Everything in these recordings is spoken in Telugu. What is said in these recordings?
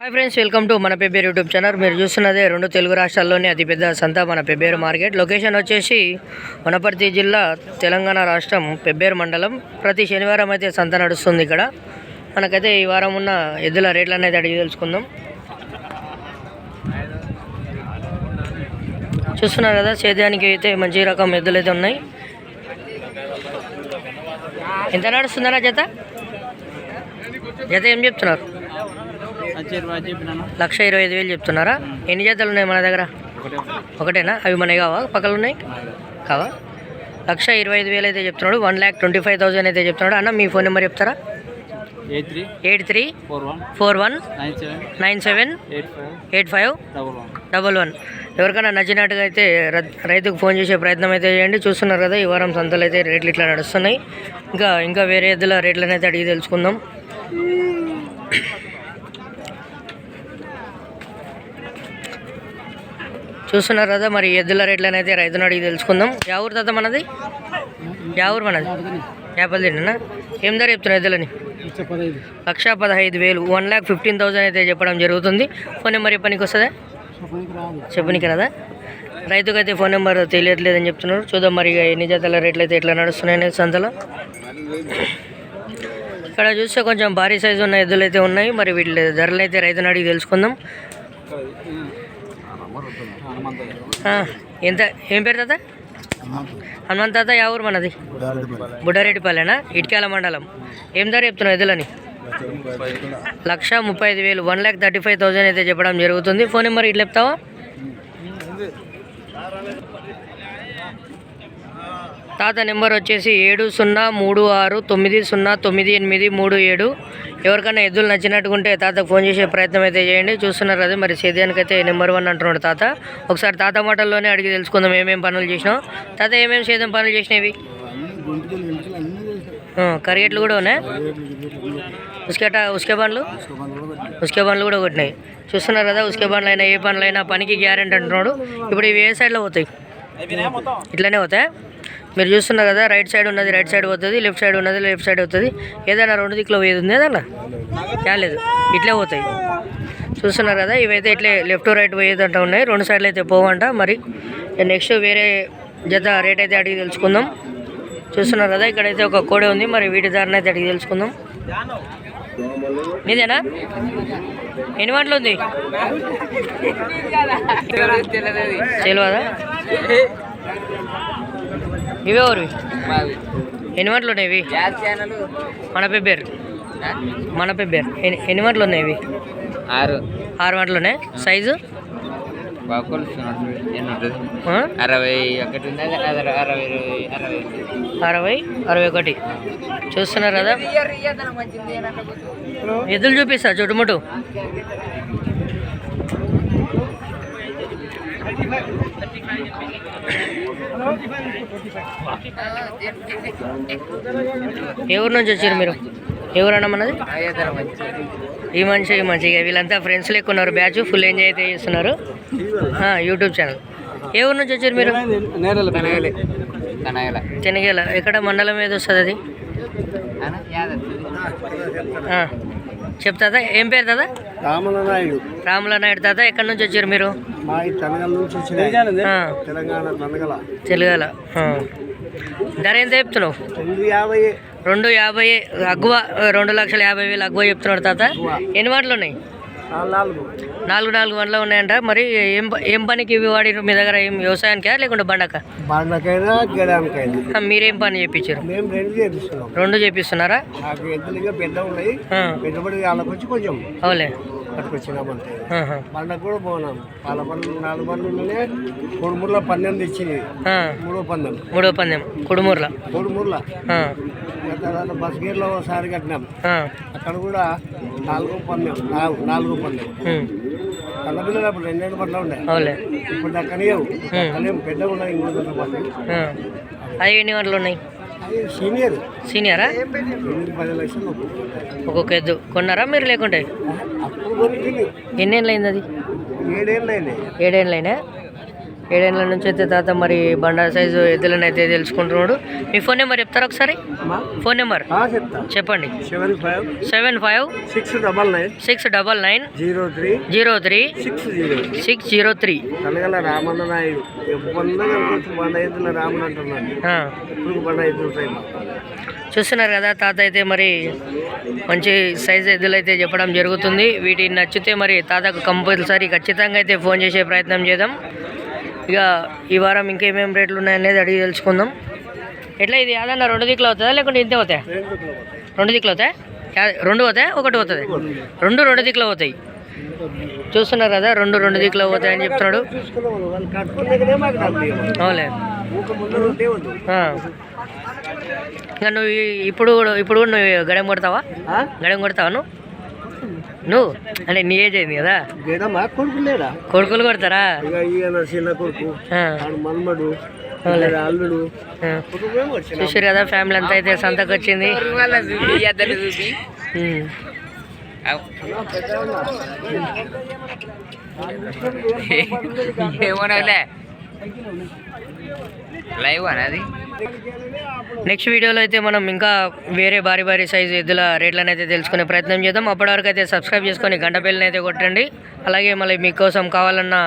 హాయ్ ఫ్రెండ్స్ వెల్కమ్ టు మన పెబ్బేరు యూట్యూబ్ ఛానల్ మీరు చూస్తున్నదే రెండు తెలుగు రాష్ట్రాల్లోని అతిపెద్ద సంత మన పెబ్బేరు మార్కెట్. లొకేషన్ వచ్చేసి వనపర్తి జిల్లా తెలంగాణ రాష్ట్రం పెబ్బేరు మండలం. ప్రతి శనివారం అయితే సంత నడుస్తుంది ఇక్కడ. మనకైతే ఈ వారం ఉన్న ఎద్దుల రేట్లు అనేది అడిగి తెలుసుకుందాం. చూస్తున్నారు కదా సేద్యానికి అయితే మంచి రకం ఎద్దులు అయితే ఉన్నాయి. ఎంత నడుస్తుందా జత? జత ఏం చెప్తున్నారు? లక్ష ఇరవై ఐదు వేలు చెప్తున్నారా? ఎన్ని జతలు ఉన్నాయి మన దగ్గర? ఒకటే ఒకటేనా? అవి మనవి కావా? పక్కన ఉన్నాయి? కావా? లక్ష ఇరవై ఐదు వేలు అయితే చెప్తున్నాడు. One lakh twenty five thousand అయితే చెప్తున్నాడు. అన్న మీ ఫోన్ నెంబర్ చెప్తారా? Eight three eight three four one four one nine seven eight five double one ఎవరికైనా నచ్చినట్టుగా అయితే రైతుకు ఫోన్ చేసే ప్రయత్నం అయితే చేయండి. చూస్తున్నారు కదా ఈ వారం సంతలు అయితే రేట్లు ఇట్లా నడుస్తున్నాయి. ఇంకా ఇంకా వేరే ఎద్దుల రేట్లను అయితే అడిగి తెలుసుకుందాం. చూస్తున్నారు కదా మరి ఎద్దుల రేట్లు అనేది రైతును అడిగి తెలుసుకుందాం. యా ఊరు తాత మనది? యా ఊరు మనది? యాపల్దినా ఏం ధర చెప్తున్నా ఎద్దులని? లక్ష పదహైదు వేలు. వన్ ల్యాక్ ఫిఫ్టీన్ థౌసండ్ అయితే చెప్పడం జరుగుతుంది. ఫోన్ నెంబర్ పనికి వస్తుందా? చెప్పనికి చెప్పనీకి కదా రైతుకు అయితే ఫోన్ నెంబర్ తెలియట్లేదని చెప్తున్నారు. చూద్దాం మరి ఎన్ని జాతల రేట్లు అయితే ఎట్లా నడుస్తున్నాయి అనేది సంతలో. ఇక్కడ చూస్తే కొంచెం భారీ సైజు ఉన్న ఎద్దులు అయితే ఉన్నాయి. మరి వీటి ధరలు అయితే రైతుని అడిగి తెలుసుకుందాం. ఎంత ఏం పేరు తాత? హనుమంత్ తాత యా ఊరు మనది? బుడ్డారెడ్డిపల్లెనా? ఇటుకాల మండలం. ఏం ధర చెప్తున్నావు ఎద్దులని? లక్ష ముప్పై ఐదు వేలు. One lakh thirty five thousand అయితే చెప్పడం జరుగుతుంది. ఫోన్ నెంబర్ ఇట్లా చెప్తావా? తాత నెంబర్ వచ్చేసి ఏడు సున్నా మూడు ఆరు తొమ్మిది సున్నా తొమ్మిది ఎనిమిది మూడు ఏడు. ఎవరికైనా ఎద్దులు నచ్చినట్టుకుంటే తాతకు ఫోన్ చేసే ప్రయత్నం అయితే చేయండి. చూస్తున్నారు కదా మరి సేద్యానికి అయితే నెంబర్ వన్ అంటున్నాడు తాత. ఒకసారి తాత మాటల్లోనే అడిగి తెలుసుకుందాం ఏమేమి పనులు చేసినాం తాత ఏమేమి సేద్యం పనులు చేసినవి? కరిగేట్లు కూడా ఉన్నాయి? ఉసుకేట ఉసుకే బండ్లు? ఉసుకే బండ్లు కూడా కొట్టినాయి. చూస్తున్నారు కదా ఉస్కే బండ్లు అయినా ఏ బండ్లు అయినా పనికి గ్యారెంటీ అంటున్నాడు. ఇప్పుడు ఇవి ఏ సైడ్లో పోతాయి? ఇట్లనే పోతాయి? మీరు చూస్తున్నారు కదా రైట్ సైడ్ ఉన్నది రైట్ సైడ్ పోతుంది లెఫ్ట్ సైడ్ ఉన్నది లెఫ్ట్ సైడ్ అవుతుంది. ఏదైనా రెండు దిక్కులో పోయేది ఉంది ఏదన్నా లేదు ఇట్లే పోతాయి. చూస్తున్నారు కదా ఇవైతే ఇట్లే లెఫ్ట్ రైట్ పోయేదంట ఉన్నాయి. రెండు సైడ్లు అయితే పోవంట మరి నెక్స్ట్ వేరే జత రేట్ అయితే అడిగి తెలుసుకుందాం. చూస్తున్నారు కదా ఇక్కడైతే ఒక కోడే ఉంది మరి వీటి ధరను అయితే అడిగి తెలుసుకుందాం. మీదేనా? ఎన్ని వంటలు ఉంది? తెలియదా? ఇవే ఊరివి ఎన్ని వంటలు ఉన్నాయి ఇవి మన పెబ్బేరు మన పెబ్బేరు ఎన్ని ఎన్ని వంటలు ఉన్నాయి ఇవి ఆరు ఆరు వంటలు ఉన్నాయి సైజు? అరవై ఒకటి అరవై అరవై ఒకటి చూస్తున్నారు కదా ఎద్దులు చూపిస్తా చుట్టుముట్టు ఏ ఊరు నుంచి వచ్చారు మీరు? ఏ ఊరన్నా మనది? ఈ మనిషి ఈ మనిషి. వీళ్ళంతా ఫ్రెండ్స్ లెక్క ఉన్నారు. బ్యాచ్ ఫుల్ ఎంజాయ్ అయితే చేస్తున్నారు. యూట్యూబ్ ఛానల్ ఏ ఊరు నుంచి వచ్చారు మీరు? నేరలు చెనగేల ఎక్కడ మండలం ఏది వస్తుంది అది? చెప్తాదా? ఏం పేరు దాదా రామల నాయుడు రాముల నాయుడు తాత ఎక్కడి నుంచి వచ్చారు మీరు? మా ఈ తెలంగాణ నుంచి తెలంగాణ తనగల తెలుగుల. ధర ఎంత చెప్తున్నావు? తొమ్మిది యాభై. రెండు యాభై అగ్వ రెండు లక్షల యాభై వేలు అగ్వ చెప్తున్నాడు తాత. ఎన్ని వాటిలు ఉన్నాయి? నాలుగు నాలుగు. వందలు ఉన్నాయంట. మరి ఏం ఏం పనికి ఇవి వాడిరు మీ దగ్గర ఏం వ్యవసాయానికా లేకుంటే బండక? బండకైనా మీరేం పని చేయించారు మేము రెండు చేపిస్తున్నాం. రెండు చేపిస్తున్నారా? నాకు ఎద్దులుగా పెద్ద ఉన్నాయి. ఆ, పెట్టుబడి కొంచెం. అవులే. పట్టుకొచ్చినామంతే ఆహా. బండకు కూడా పోనాం. పాల పనులు నాలుగు పనులు ఉన్నాయి కొడుమూరులో పన్నెండు ఇచ్చింది మూడో పందెం. మూడో పందెం. కుడుమూర్ల. కొడుమూరులో. తర్వాత బస్ గేర్లో ఒకసారి కట్టినాం. అక్కడ కూడా నాలుగో పందెం. నాలుగు నాలుగో పందెం. ఉమ్, కళ్ళ పిల్లలు అప్పుడు రెండేళ్ళు పట్ల ఉండే. అవులే ఇప్పుడు దక్కలేము పెద్దగా ఉన్నాయి ఇంకో ఆ. అవి ఎన్ని వంటలు ఉన్నాయి? సీనియర్. సీనియరా? ఒక్కొక్క ఎద్దు కొన్నారా మీరు లేకుంటే? ఎన్నేళ్ళు అయింది అది? ఏడేళ్ళు అయినా ఏడేళ్ళ నుంచి అయితే తాత మరి బండా సైజు ఎద్దులను అయితే తెలుసుకుంటున్నాడు. మీ ఫోన్ నెంబర్ చెప్తారా ఒకసారి? Phone number? చెప్పండి. Seven five. Seven five six double nine. Six double nine zero three. Zero three six zero. Six zero three. Kanagala Ramanna Naidu బండ ఎద్దుల రాముడు అంటున్నాడు. బండ ఎద్దులు. చూస్తున్నారు కదా తాత అయితే మరి మంచి సైజ్ ఎద్దులు అయితే చెప్పడం జరుగుతుంది. వీటి నచ్చితే మరి తాతకు కంపల్సరీ ఖచ్చితంగా అయితే ఫోన్ చేసే ప్రయత్నం చేద్దాం. ఇక ఈ వారం ఇంకేమేం రేట్లు ఉన్నాయనేది అడిగి తెలుసుకుందాం. ఎట్లా ఇది ఏదన్నా రెండు దిక్కులు అవుతుందా లేకుంటే ఇంతే అవుతాయి రెండు దిక్కులు అవుతాయి? రెండు అవుతాయి ఒకటి అవుతుంది రెండు రెండు దిక్కులు అవుతాయి చూస్తున్నారు కదా రెండు రెండు దిక్కులు అవుతాయని చెప్తున్నాడు. అవులే. ఇంకా నువ్వు ఈ- ఇప్పుడు కూడా- ఇప్పుడు కూడా నువ్వు గడెం కొడతావా? గడెం కొడతావా నువ్వు? నువ్వు? అంటే నీ ఏజ్ అయింది కదా? కొడుకు లేడా? కొడుకులు కొడతారా? చిన్న కొడుకు మన్మడు అల్లుడు. చూసారు కదా ఫ్యామిలీ అంతా అయితే సంతకు వచ్చింది. వాళ్ళ లైవ్ అనేది నెక్స్ట్ వీడియోలో అయితే మనం ఇంకా వేరే భారీ భారీ సైజు ఎద్దుల రేట్లను అయితే తెలుసుకునే ప్రయత్నం చేద్దాం. అప్పటి వరకు అయితే సబ్స్క్రైబ్ చేసుకొని గంట బెల్ని అయితే కొట్టండి. అలాగే మళ్ళీ మీకోసం కావాలన్నా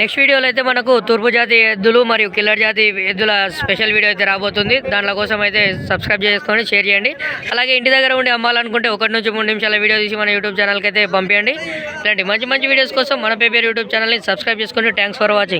నెక్స్ట్ వీడియోలో అయితే మనకు తూర్పు జాతి ఎద్దులు మరియు కిల్లర్ జాతి ఎద్దుల స్పెషల్ వీడియో అయితే రాబోతుంది. దాంట్లో కోసం అయితే సబ్స్క్రైబ్ చేసుకొని షేర్ చేయండి. అలాగే ఇంటి దగ్గర ఉండి అమ్మాలనుకుంటే ఒకటి నుంచి మూడు నిమిషాల వీడియో తీసి మన యూట్యూబ్ ఛానల్కి అయితే పంపించండి ఇలాంటి మంచి మంచి వీడియోస్ కోసం మన పేపర్ యూట్యూబ్ ఛానల్ని సబ్స్క్రైబ్ చేసుకోండి థ్యాంక్స్ ఫర్ వాచింగ్